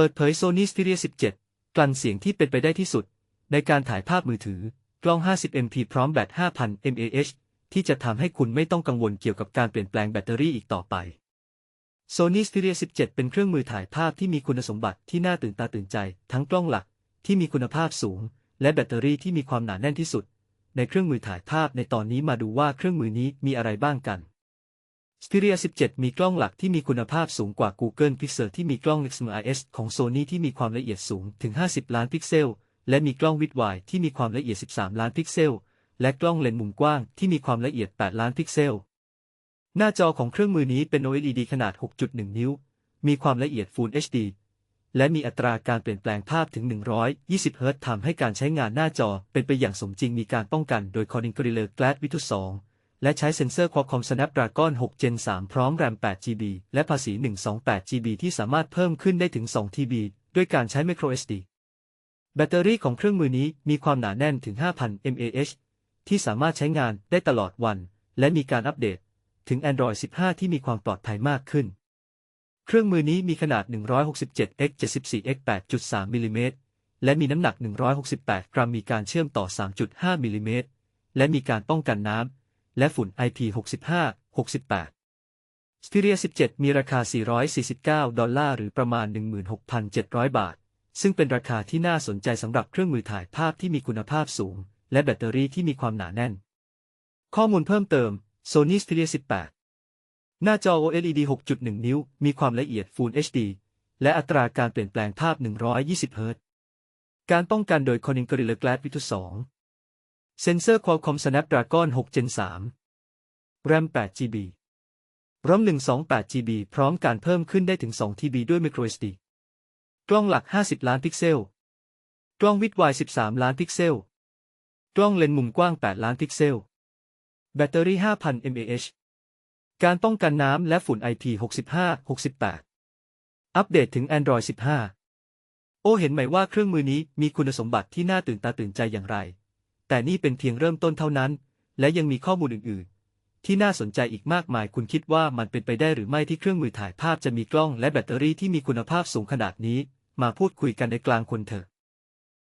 เปิดเผย Sony Xperia 17 กลั่นเสียงที่เป็นไปได้ที่สุด ในการถ่ายภาพมือถือกล้อง 50MP พร้อมแบต 5,000 mAh ที่จะทำให้คุณไม่ต้องกังวลเกี่ยวกับการเปลี่ยนแปลงแบตเตอรี่อีกต่อไป Sony Xperia 17 เป็นเครื่องมือถ่ายภาพที่มีคุณสมบัติที่น่าตื่นตาตื่นใจ ทั้งกล้องหลักที่มีคุณภาพสูง และแบตเตอรี่ที่มีความหนาแน่นที่สุด ในเครื่องมือถ่ายภาพในตอนนี้มาดูว่าเครื่องมือนี้มีอะไรบ้างกัน Xperia 17 มีกล้องหลักที่มีคุณภาพสูงกว่า Google Pixel ที่มีกล้อง XMRS ของ Sony ที่มีความละเอียดสูงถึง 50 ล้านพิกเซล และมีกล้องวิดไวด์ที่มีความละเอียด 13 ล้านพิกเซล และกล้องเลนส์มุมกว้างที่มีความละเอียด 8 ล้านพิกเซล หน้าจอของเครื่องมือนี้เป็น OLED ขนาด 6.1 นิ้ว มีความละเอียด Full HD และมีอัตราการเปลี่ยนแปลงภาพถึง 120 เฮิรตซ์ทำให้การใช้งานหน้าจอเป็นไปอย่างสมจริงมีการป้องกันโดย Corning Gorilla Glass Vitus 2 และใช้เซ็นเซอร์ Qualcomm Snapdragon 6 Gen 3 พร้อม RAM 8GB และภาษี 128GB ที่สามารถเพิ่มขึ้นได้ถึง 2TB ด้วยการใช้ microSD แบตเตอรี่ของเครื่องมือนี้มีความหนาแน่นถึง 5,000 mAh ที่สามารถใช้งานได้ตลอดวัน และมีการอัปเดต ถึง Android 15 ที่มีความปลอดภัยมากขึ้น เครื่องมือนี้มีขนาด 167 x 74 x 8.3 มิลลิเมตร และมีน้ำหนัก 168 กรัม มีการเชื่อมต่อ 3.5 มิลลิเมตร และมีการป้องกันน้ำ และฝุ่น IP65 68 Xperia 17 มีราคา 449 ดอลลาร์หรือประมาณ 16,700 บาท ซึ่งเป็นราคาที่น่าสนใจสำหรับเครื่องมือถ่ายภาพที่มีคุณภาพสูง และแบตเตอรี่ที่มีความหนาแน่น ข้อมูลเพิ่มเติม Sony Xperia 18 หน้าจอ OLED 6.1 นิ้ว มีความละเอียด Full HD และอัตราการเปลี่ยนแปลงภาพ 120 เฮิรตซ์ การป้องกันโดย Corning Gorilla Glass Vitus 2 เซนเซอร์ Qualcomm Snapdragon 6 Gen 3 RAM 8GB ROM 128GB พร้อมการเพิ่มขึ้นได้ถึง 2TB ด้วย microSD กล้องหลัก 50 ล้านพิกเซล กล้องวิดไวด์13 ล้านพิกเซล กล้องเลนส์มุมกว้าง 8 ล้านพิกเซล แบตเตอรี่ 5,000 mAh การป้องกันน้ำและฝุ่น IP65 68 อัปเดตถึง Android 15 โอเห็นไหมว่าเครื่องมือนี้มีคุณสมบัติที่น่าตื่นตาตื่นใจอย่างไร แต่นี่เป็นเพียงเริ่มต้นเท่านั้น และยังมีข้อมูลอื่น ๆ ที่น่าสนใจอีกมากมายคุณคิดว่ามันเป็นไปได้หรือไม่ที่เครื่องมือถ่ายภาพจะมีกล้องและแบตเตอรี่ที่มีคุณภาพสูงขนาดนี้ มาพูดคุยกันในกลางคนเถอะ